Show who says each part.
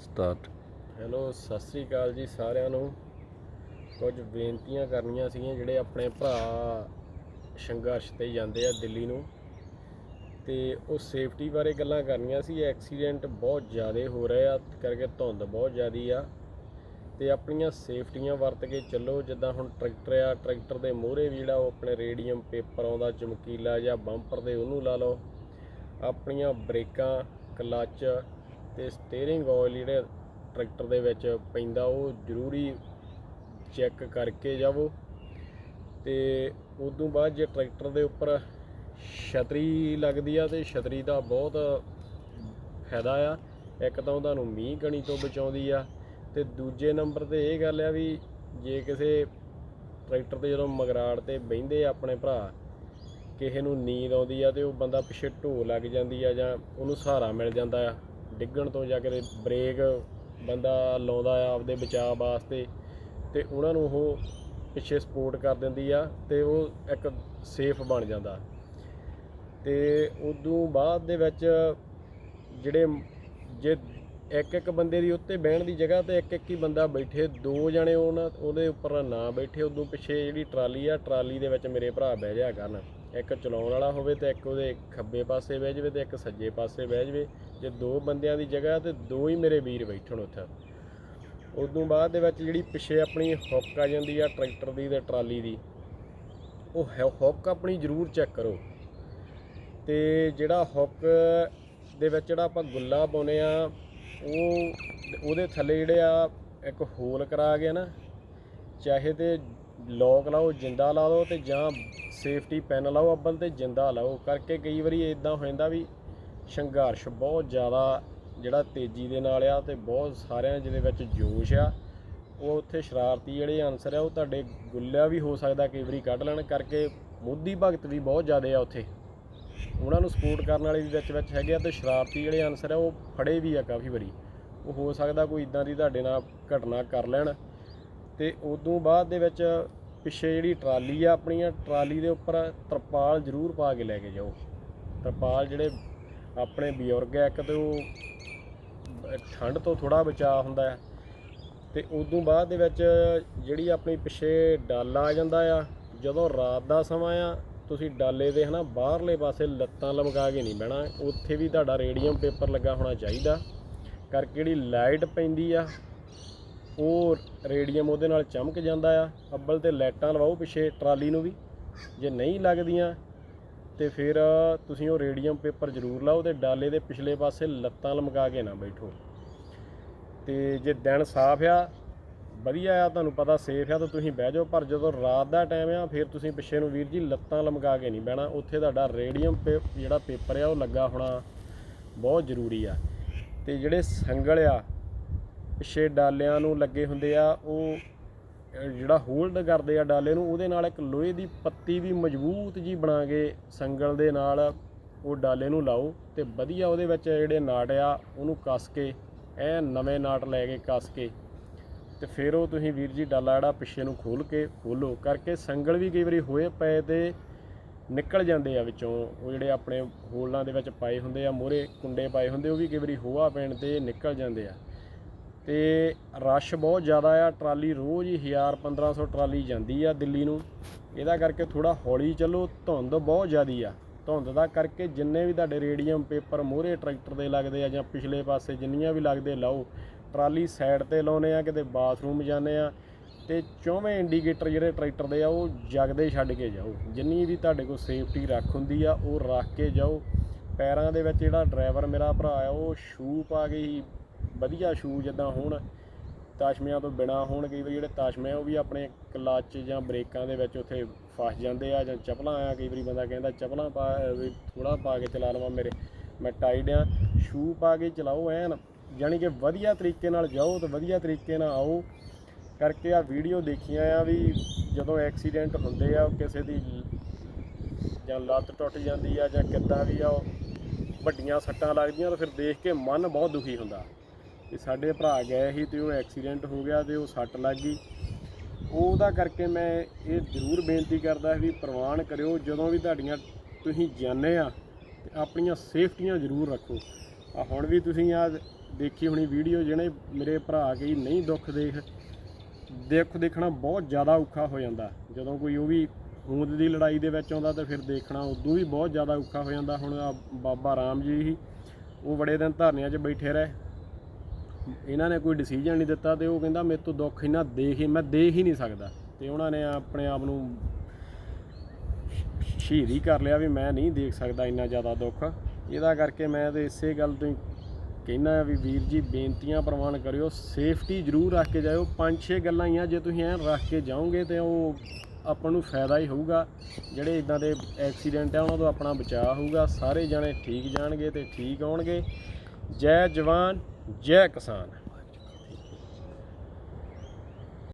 Speaker 1: Start.
Speaker 2: Hello, Sat Sri ਅਕਾਲ ਜੀ ਸਾਰਿਆਂ ਨੂੰ। ਕੁਝ ਬੇਨਤੀਆਂ ਕਰਨੀਆਂ ਸੀਗੀਆਂ ਜਿਹੜੇ ਆਪਣੇ ਭਰਾ ਸੰਘਰਸ਼ ਤੇ ਜਾਂਦੇ ਆ ਦਿੱਲੀ ਨੂੰ। ਤੇ ਉਹ ਸੇਫਟੀ ਬਾਰੇ ਗੱਲਾਂ ਕਰਨੀਆਂ ਸੀ। ਐਕਸੀਡੈਂਟ ਬਹੁਤ ਜ਼ਿਆਦਾ ਹੋ ਰਹੇ ਆ ਕਰਕੇ ਧੁੰਦ ਬਹੁਤ ਜ਼ਿਆਦੀ ਆ। ਤੇ ਆਪਣੀਆਂ ਸੇਫਟੀਆਂ ਵਰਤ ਕੇ ਚੱਲੋ, ਜਿੱਦਾਂ ਹੁਣ ਟਰੈਕਟਰ ਆ, ਟਰੈਕਟਰ ਦੇ ਮੋਹਰੇ ਵੀ ਜਿਹੜਾ ਉਹ ਆਪਣੇ ਰੇਡੀਅਮ ਪੇਪਰ ਆਉਂਦਾ, ਚਮਕੀਲਾ ਜਾਂ ਬੰਪਰ ਦੇ ਉਹਨੂੰ ਲਾ ਲਓ। ਆਪਣੀਆਂ ਬ੍ਰੇਕਾਂ, ਕਲੱਚ ਤੇ ਸਟੀਅਰਿੰਗ ਆਇਲ ਜਿਹੜੇ ਟਰੈਕਟਰ ਦੇ ਵਿੱਚ ਪੈਂਦਾ, ਉਹ ਜ਼ਰੂਰੀ ਚੈੱਕ ਕਰਕੇ ਜਾਵੋ। ਤੇ ਉਦੋਂ ਬਾਅਦ ਜੇ ਟਰੈਕਟਰ ਦੇ ਉੱਪਰ ਛਤਰੀ ਲੱਗਦੀ ਆ, ਤੇ ਛਤਰੀ ਦਾ ਬਹੁਤ ਫਾਇਦਾ ਆ। ਇੱਕ ਤਾਂ ਉਹ ਤੁਹਾਨੂੰ ਮੀਂਹ ਕਣੀ ਤੋਂ ਬਚਾਉਂਦੀ ਆ। ਤੇ ਦੂਜੇ ਨੰਬਰ ਤੇ ਇਹ ਗੱਲ ਆ ਵੀ ਜੇ ਕਿਸੇ ਟਰੈਕਟਰ ਤੇ ਜਦੋਂ ਮਗਰਾੜ ਤੇ ਬਹਿੰਦੇ ਆ ਆਪਣੇ ਭਰਾ, ਕਿਸੇ ਨੂੰ ਨੀਂਦ ਆਉਂਦੀ ਆ ਤੇ ਉਹ ਬੰਦਾ ਪਿੱਛੇ ਢੋ ਲੱਗ ਜਾਂਦੀ ਆ ਜਾਂ ਉਹਨੂੰ ਸਹਾਰਾ ਮਿਲ ਜਾਂਦਾ ਆ। ਡਿੱਗਣ ਤੋਂ ਜਾਂ ਕਿਤੇ ਬ੍ਰੇਕ ਬੰਦਾ ਲਾਉਂਦਾ ਆ ਆਪਦੇ ਬਚਾਅ ਵਾਸਤੇ ਤੇ ਉਹਨਾਂ ਨੂੰ ਉਹ ਪਿੱਛੇ ਸਪੋਰਟ ਕਰ ਦਿੰਦੀ ਆ ਤੇ ਉਹ ਇੱਕ ਸੇਫ ਬਣ ਜਾਂਦਾ। ਤੇ ਉਦੋਂ ਬਾਅਦ ਦੇ ਵਿੱਚ ਜਿਹੜੇ ਜੇ ਇੱਕ ਇੱਕ ਬੰਦੇ ਦੀ ਉੱਤੇ ਬਹਿਣ ਦੀ ਜਗ੍ਹਾ ਤੇ ਇੱਕ ਇੱਕ ਹੀ ਬੰਦਾ ਬੈਠੇ, ਦੋ ਜਣੇ ਉਹਨਾਂ ਉਹਦੇ ਉੱਪਰ ਨਾ ਬੈਠੇ, ਉਦੋਂ ਪਿੱਛੇ ਜਿਹੜੀ ਟਰਾਲੀ ਆ, ਟਰਾਲੀ ਦੇ ਵਿੱਚ ਮੇਰੇ ਭਰਾ ਬਹਿ ਜਾ ਕਰਨ। ਇੱਕ ਚਲਾਉਣ ਵਾਲਾ ਹੋਵੇ ਤੇ ਇੱਕ ਉਹਦੇ ਖੱਬੇ ਪਾਸੇ ਬਹਿ ਜਾਵੇ ਤੇ ਇੱਕ ਸੱਜੇ ਪਾਸੇ ਬਹਿ ਜਾਵੇ। ਜੇ ਦੋ ਬੰਦਿਆਂ ਦੀ ਜਗ੍ਹਾ ਤੇ ਦੋ ਹੀ ਮੇਰੇ ਵੀਰ ਬੈਠਣ ਉੱਥੇ। ਉਦੋਂ ਬਾਅਦ ਦੇ ਵਿੱਚ ਜਿਹੜੀ ਪਿੱਛੇ ਆਪਣੀ ਹੁੱਕ ਆ ਜਾਂਦੀ ਆ ਟਰੈਕਟਰ ਦੀ ਤੇ ਟਰਾਲੀ ਦੀ, ਉਹ ਹੈ- ਹੁੱਕ ਆਪਣੀ ਜ਼ਰੂਰ ਚੈੱਕ ਕਰੋ। ਤੇ ਜਿਹੜਾ ਹੁੱਕ ਦੇ ਵਿੱਚ ਜਿਹੜਾ ਆਪਾਂ ਗੁੱਲਾ ਪਾਉਨੇ ਆ ਉਹ ਉਹਦੇ ਥੱਲੇ ਜਿਹੜੇ ਆ, ਇੱਕ ਹੋਲ ਕਰਾ ਕੇ ਨਾ, ਚਾਹੇ ਤੇ ਲੋਕ ਲਾਓ, ਜਿੰਦਾ ਲਾ ਲਓ ਤੇ ਜਾਂ ਸੇਫਟੀ ਪੈਨ ਲਾਓ ਅੱਬਲ ਤੇ ਜਿੰਦਾ ਲਾਓ। ਕਰਕੇ ਕਈ ਵਾਰੀ ਇਦਾਂ ਹੋ ਜਾਂਦਾ ਵੀ ਸੰਘਰਸ਼ ਬਹੁਤ ਜ਼ਿਆਦਾ ਜਿਹੜਾ ਤੇਜ਼ੀ ਦੇ ਨਾਲ ਆ ਤੇ ਬਹੁਤ ਸਾਰਿਆਂ ਜਿਹਦੇ ਵਿੱਚ ਜੋਸ਼ ਆ। ਉਹ ਉੱਥੇ ਸ਼ਰਾਰਤੀ ਜਿਹੜੇ ਅਨਸਰ ਆ, ਉਹ ਤੁਹਾਡੇ ਗੁੱਲਿਆ ਵੀ ਹੋ ਸਕਦਾ ਕਈ ਵਾਰੀ ਕੱਢ ਲੈਣ। ਕਰਕੇ ਮੋਦੀ ਭਗਤ ਵੀ ਬਹੁਤ ਜ਼ਿਆਦਾ ਆ ਉੱਥੇ। ਉਹਨਾਂ ਨੂੰ ਸਪੋਰਟ ਕਰਨ ਵਾਲੇ ਵੀ ਵਿੱਚ ਵਿੱਚ ਹੈਗੇ ਆ ਤੇ ਸ਼ਰਾਰਤੀ ਜਿਹੜੇ ਅਨਸਰ ਆ, ਉਹ ਫੜੇ ਵੀ ਆ ਕਾਫੀ ਵਾਰੀ। ਉਹ ਹੋ ਸਕਦਾ ਕੋਈ ਇਦਾਂ ਦੀ ਤੁਹਾਡੇ ਨਾਲ ਘਟਨਾ ਕਰ ਲੈਣ। ਤੇ ਉਦੋਂ ਬਾਅਦ ਦੇ ਵਿੱਚ ਪਿੱਛੇ ਜਿਹੜੀ ਟਰਾਲੀ ਆ, ਆਪਣੀਆਂ ਟਰਾਲੀ ਦੇ ਉੱਪਰ ਤਰਪਾਲ ਜ਼ਰੂਰ ਪਾ ਕੇ ਲੈ ਕੇ ਜਾਓ। ਤਰਪਾਲ ਜਿਹੜੇ ਆਪਣੇ ਬਜ਼ੁਰਗ ਆ, ਇੱਕ ਤੇ ਉਹ ਠੰਡ ਤੋਂ ਥੋੜਾ ਬਚਾਅ ਹੁੰਦਾ ਹੈ। ਤੇ ਉਦੋਂ ਬਾਅਦ ਦੇ ਵਿੱਚ ਜਿਹੜੀ ਆਪਣੀ ਪਿੱਛੇ ਡਾਲਾ ਆ ਜਾਂਦਾ ਆ, ਜਦੋਂ ਰਾਤ ਦਾ ਸਮਾਂ ਆ ਤੁਸੀਂ ਡਾਲੇ ਦੇ ਹਨਾ ਬਾਹਰਲੇ ਪਾਸੇ ਲੱਤਾਂ ਲਮਕਾ ਕੇ ਨਹੀਂ ਬਹਿਣਾ, ਉੱਥੇ ਵੀ ਤੁਹਾਡਾ ਰੇਡੀਅਮ ਪੇਪਰ ਲੱਗਾ ਹੋਣਾ ਚਾਹੀਦਾ। ਕਰਕੇ ਜਿਹੜੀ ਲਾਈਟ ਪੈਂਦੀ ਆ, ਉਹ ਰੇਡੀਅਮ ਉਹਦੇ ਨਾਲ ਚਮਕ ਜਾਂਦਾ ਆ। ਅੱਬਲ ਤੇ ਲਾਈਟਾਂ ਲਵਾਓ ਪਿੱਛੇ ਟਰਾਲੀ ਨੂੰ ਵੀ, ਜੇ ਨਹੀਂ ਲੱਗਦੀਆਂ ਤੇ ਫਿਰ ਤੁਸੀਂ ਉਹ ਰੇਡੀਅਮ ਪੇਪਰ ਜ਼ਰੂਰ ਲਾਓ ਤੇ ਡਾਲੇ ਦੇ ਪਿਛਲੇ ਪਾਸੇ ਲੱਤਾਂ ਲਮਕਾ ਕੇ ਨਾ ਬੈਠੋ। ਤੇ ਜੇ ਦਿਨ ਸਾਫ਼ ਆ ਵਧੀਆ ਆ, ਤੁਹਾਨੂੰ ਪਤਾ ਸੇਫ ਆ, ਤਾਂ ਤੁਸੀਂ ਬਹਿ ਜਾਓ। ਪਰ ਜਦੋਂ ਰਾਤ ਦਾ ਟਾਈਮ ਆ, ਫਿਰ ਤੁਸੀਂ ਪਿੱਛੇ ਨੂੰ ਵੀਰ ਜੀ ਲੱਤਾਂ ਲਮਕਾ ਕੇ ਨਹੀਂ ਬਹਿਣਾ। ਉੱਥੇ ਤੁਹਾਡਾ ਰੇਡੀਅਮ ਪੇ, ਜਿਹੜਾ ਪੇਪਰ ਆ, ਉਹ ਲੱਗਾ ਹੋਣਾ ਬਹੁਤ ਜ਼ਰੂਰੀ ਆ। ਤੇ ਜਿਹੜੇ ਸੰਗਲ ਆ, ਪਿੱਛੇ ਡਾਲਿਆਂ ਨੂੰ ਲੱਗੇ ਹੁੰਦੇ ਆ, ਉਹ ਜਿਹੜਾ ਹੋਲਡ ਕਰਦੇ ਆ ਡਾਲੇ ਨੂੰ, ਉਹਦੇ ਨਾਲ ਇੱਕ ਲੋਹੇ ਦੀ ਪੱਤੀ ਵੀ ਮਜ਼ਬੂਤ ਜੀ ਬਣਾ ਕੇ ਸੰਗਲ ਦੇ ਨਾਲ ਉਹ ਡਾਲੇ ਨੂੰ ਲਾਓ ਤੇ ਵਧੀਆ ਉਹਦੇ ਵਿੱਚ ਜਿਹੜੇ ਨਾਟ ਆ, ਉਹਨੂੰ ਕੱਸ ਕੇ, ਐ ਨਵੇਂ ਨਾਟ ਲੈ ਕੇ ਕੱਸ ਕੇ ਤੇ ਫਿਰ ਉਹ ਤੁਸੀਂ ਵੀਰ ਜੀ ਡਾਲਾ ਜਿਹੜਾ ਪਿੱਛੇ ਨੂੰ ਖੋਲ ਕੇ ਖੋਲੋ ਕਰਕੇ ਸੰਗਲ ਵੀ ਕਈ ਵਾਰੀ ਹੋਏ ਪਏ ਤੇ ਨਿਕਲ ਜਾਂਦੇ ਆ ਵਿੱਚੋਂ। ਉਹ ਜਿਹੜੇ ਆਪਣੇ ਹੋਲਾਂ ਦੇ ਵਿੱਚ ਪਾਏ ਹੁੰਦੇ ਆ ਮੋਰੇ ਕੁੰਡੇ ਪਾਏ ਹੁੰਦੇ, ਉਹ ਵੀ ਕਈ ਵਾਰੀ ਹੋਆ ਪੈਣ ਤੇ ਨਿਕਲ ਜਾਂਦੇ ਆ। ਤੇ ਰਸ਼ ਬਹੁਤ ਜ਼ਿਆਦਾ ਆ, ਟਰਾਲੀ ਰੋਜ਼ ਹੀ 1000 1500 ਟਰਾਲੀ ਜਾਂਦੀ ਆ ਦਿੱਲੀ ਨੂੰ। ਇਹਦਾ ਕਰਕੇ ਥੋੜਾ ਹੌਲੀ ਚੱਲੋ, ਧੁੰਦ ਬਹੁਤ ਜ਼ਿਆਦੀ ਆ। ਧੁੰਦ ਦਾ ਕਰਕੇ ਜਿੰਨੇ ਵੀ ਤੁਹਾਡੇ ਰੇਡੀਅਮ ਪੇਪਰ ਮੋਹਰੇ ਟਰੈਕਟਰ ਦੇ ਲੱਗਦੇ ਆ ਜਾਂ ਪਿਛਲੇ ਪਾਸੇ ਜਿੰਨੀਆਂ ਵੀ ਲੱਗਦੇ ਲਾਓ। ਟਰਾਲੀ ਸਾਈਡ ਤੇ ਲਾਉਨੇ ਆ, ਕਿਤੇ ਬਾਥਰੂਮ ਜਾਂਦੇ ਆ ਤੇ ਚੌਵੇਂ ਇੰਡੀਕੇਟਰ ਜਿਹੜੇ ਟਰੈਕਟਰ ਦੇ ਆ, ਉਹ ਜਗਦੇ ਛੱਡ ਕੇ ਜਾਓ। ਜਿੰਨੀ ਵੀ ਤੁਹਾਡੇ ਕੋਲ ਸੇਫਟੀ ਰੱਖ ਹੁੰਦੀ ਆ, ਉਹ ਰੱਖ ਕੇ ਜਾਓ। ਪੈਰਾਂ ਦੇ ਵਿੱਚ ਜਿਹੜਾ ਡਰਾਈਵਰ ਮੇਰਾ ਭਰਾ ਆ, ਉਹ ਸ਼ੂ ਪਾ ਕੇ ਹੀ ਵਧੀਆ ਸ਼ੂ ਜਿੱਦਾਂ ਹੋਣ ਤਾਸ਼ਮਿਆਂ ਤੋਂ ਬਿਨਾ ਹੋਣ, ਕਈ ਵਾਰੀ ਜਿਹੜੇ ਤਾਸ਼ਮੇ ਆ, ਉਹ ਵੀ ਆਪਣੇ ਕਲਚ ਜਾਂ ਬ੍ਰੇਕਾਂ ਦੇ ਵਿੱਚ ਉੱਥੇ ਫਸ ਜਾਂਦੇ ਆ ਜਾਂ ਚੱਪਲਾਂ ਆ, ਕਈ ਵਾਰੀ ਬੰਦਾ ਕਹਿੰਦਾ ਚੱਪਲਾਂ ਪਾ, ਵੀ ਥੋੜਾ ਪਾ ਕੇ ਚਲਾ ਲਵਾਂ ਮੇਰੇ, ਮੈਂ ਟਾਈਡ ਆ। ਸ਼ੂ ਪਾ ਕੇ ਚਲਾਓ ਐਨ। ਯਾਨੀ ਕਿ ਵਧੀਆ ਤਰੀਕੇ ਨਾਲ ਜਾਓ ਤੇ ਵਧੀਆ ਤਰੀਕੇ ਨਾਲ ਆਓ। ਕਰਕੇ ਆ ਵੀਡੀਓ ਦੇਖੀਆਂ ਆ ਵੀ ਜਦੋਂ ਐਕਸੀਡੈਂਟ ਹੁੰਦੇ ਆ, ਕਿਸੇ ਦੀ ਜਾਂ ਲੱਤ ਟੁੱਟ ਜਾਂਦੀ ਆ ਜਾਂ ਕਿੱਦਾਂ ਵੀ ਆ, ਉਹ ਵੱਡੀਆਂ ਸੱਟਾਂ ਲੱਗਦੀਆਂ ਤਾਂ ਫਿਰ ਦੇਖ ਕੇ ਮਨ ਬਹੁਤ ਦੁਖੀ ਹੁੰਦਾ। ਕਿ ਸਾਡੇ ਭਰਾ ਗਏ ਸੀ ਤੇ ਉਹ ਐਕਸੀਡੈਂਟ ਹੋ ਗਿਆ ਤੇ ਉਹ ਸੱਟ ਲੱਗ ਗਈ। ਉਹਦਾ ਕਰਕੇ ਮੈਂ ਇਹ ਜ਼ਰੂਰ ਬੇਨਤੀ ਕਰਦਾ ਵੀ ਪ੍ਰਵਾਨ ਕਰਿਓ, ਜਦੋਂ ਵੀ ਤੁਹਾਡੀਆਂ ਤੁਸੀਂ ਜਾਣੇ ਆ ਤੇ ਆਪਣੀਆਂ ਸੇਫਟੀਆਂ ਜ਼ਰੂਰ ਰੱਖੋ। ਆ ਹੁਣ ਵੀ ਤੁਸੀਂ ਆ ਦੇਖੀ ਹੋਣੀ ਵੀਡੀਓ, ਜਿਹੜੇ ਮੇਰੇ ਭਰਾ ਕਈ ਨਹੀਂ ਦੁੱਖ ਦੇਖ ਦੇਖ ਦੇਖਣਾ ਬਹੁਤ ਜ਼ਿਆਦਾ ਔਖਾ ਹੋ ਜਾਂਦਾ। ਜਦੋਂ ਕੋਈ ਉਹ ਵੀ ਹੋਂਦ ਦੀ ਲੜਾਈ ਦੇ ਵਿੱਚ ਆਉਂਦਾ ਤਾਂ ਫਿਰ ਦੇਖਣਾ ਉਦੋਂ ਵੀ ਬਹੁਤ ਜ਼ਿਆਦਾ ਔਖਾ ਹੋ ਜਾਂਦਾ। ਹੁਣ ਬਾਬਾ ਰਾਮ ਜੀ ਹੀ, ਉਹ ਬੜੇ ਦਿਨ ਧਰਨਿਆਂ 'ਚ ਬੈਠੇ ਰਹੇ। ਇਹਨਾਂ ਨੇ ਕੋਈ ਡਿਸੀਜਨ ਨਹੀਂ ਦਿੱਤਾ ਤੇ ਉਹ ਕਹਿੰਦਾ, ਮੇਰੇ ਤੋਂ ਦੁੱਖ ਇਹਨਾਂ ਦੇਖ ਹੀ, ਮੈਂ ਦੇਖ ਹੀ ਨਹੀਂ ਸਕਦਾ। ਤੇ ਉਹਨਾਂ ਨੇ ਆਪਣੇ ਆਪ ਨੂੰ ਸ਼ਹੀਦ ਹੀ ਕਰ ਲਿਆ ਵੀ ਮੈਂ ਨਹੀਂ ਦੇਖ ਸਕਦਾ ਇੰਨਾ ਜ਼ਿਆਦਾ ਦੁੱਖ। ਇਹਦਾ ਕਰਕੇ ਮੈਂ ਤੇ ਇਸੇ ਗੱਲ ਤੋਂ ਕਹਿੰਦਾ ਵੀ ਵੀਰ ਜੀ ਬੇਨਤੀਆਂ ਪ੍ਰਵਾਨ ਕਰਿਓ ਸੇਫਟੀ ਜ਼ਰੂਰ ਰੱਖ ਕੇ ਜਾਇਓ। ਪੰਜ ਛੇ ਗੱਲਾਂ ਹੀ ਆ ਜੇ ਤੁਸੀਂ ਐਂ ਰੱਖ ਕੇ ਜਾਓਗੇ ਤੇ ਉਹ ਆਪਾਂ ਨੂੰ ਫਾਇਦਾ ਹੀ ਹੋਊਗਾ। ਜਿਹੜੇ ਇਦਾਂ ਦੇ ਐਕਸੀਡੈਂਟ ਆ, ਉਹਨਾਂ ਤੋਂ ਆਪਣਾ ਬਚਾਅ ਹੋਊਗਾ। ਸਾਰੇ ਜਣੇ ਠੀਕ ਜਾਣਗੇ ਤੇ ਠੀਕ ਆਉਣਗੇ। ਜੈ ਜਵਾਨ, ਜੈ ਕਿਸਾਨ।